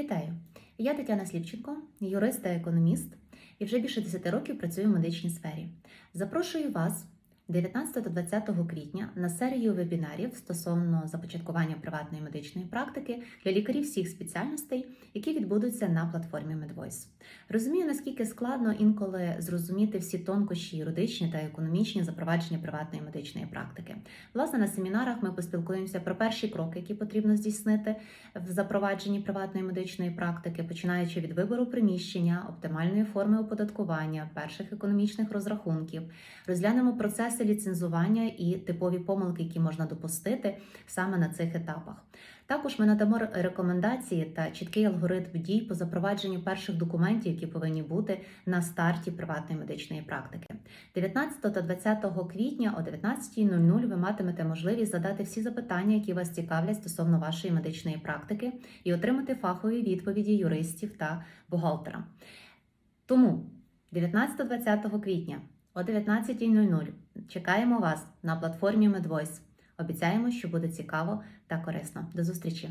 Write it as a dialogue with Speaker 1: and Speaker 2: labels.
Speaker 1: Вітаю! Я Тетяна Слівченко, юрист та економіст, і вже більше 10 років працюю в медичній сфері. Запрошую вас 19 та 20 квітня на серію вебінарів стосовно започаткування приватної медичної практики для лікарів всіх спеціальностей, які відбудуться на платформі MedVoice. Розумію, наскільки складно інколи зрозуміти всі тонкощі юридичні та економічні запровадження приватної медичної практики. Власне, на семінарах ми поспілкуємося про перші кроки, які потрібно здійснити в запровадженні приватної медичної практики, починаючи від вибору приміщення, оптимальної форми оподаткування, перших економічних розрахунків, розглянемо процеси ліцензування і типові помилки, які можна допустити саме на цих етапах. Також ми надамо рекомендації та чіткий алгоритм дій по запровадженню перших документів, які повинні бути на старті приватної медичної практики. 19 та 20 квітня о 19.00 ви матимете можливість задати всі запитання, які вас цікавлять стосовно вашої медичної практики, і отримати фахові відповіді юристів та бухгалтера. Тому 19-20 квітня о 19.00 чекаємо вас на платформі MedVoice. Обіцяємо, що буде цікаво та корисно. До зустрічі!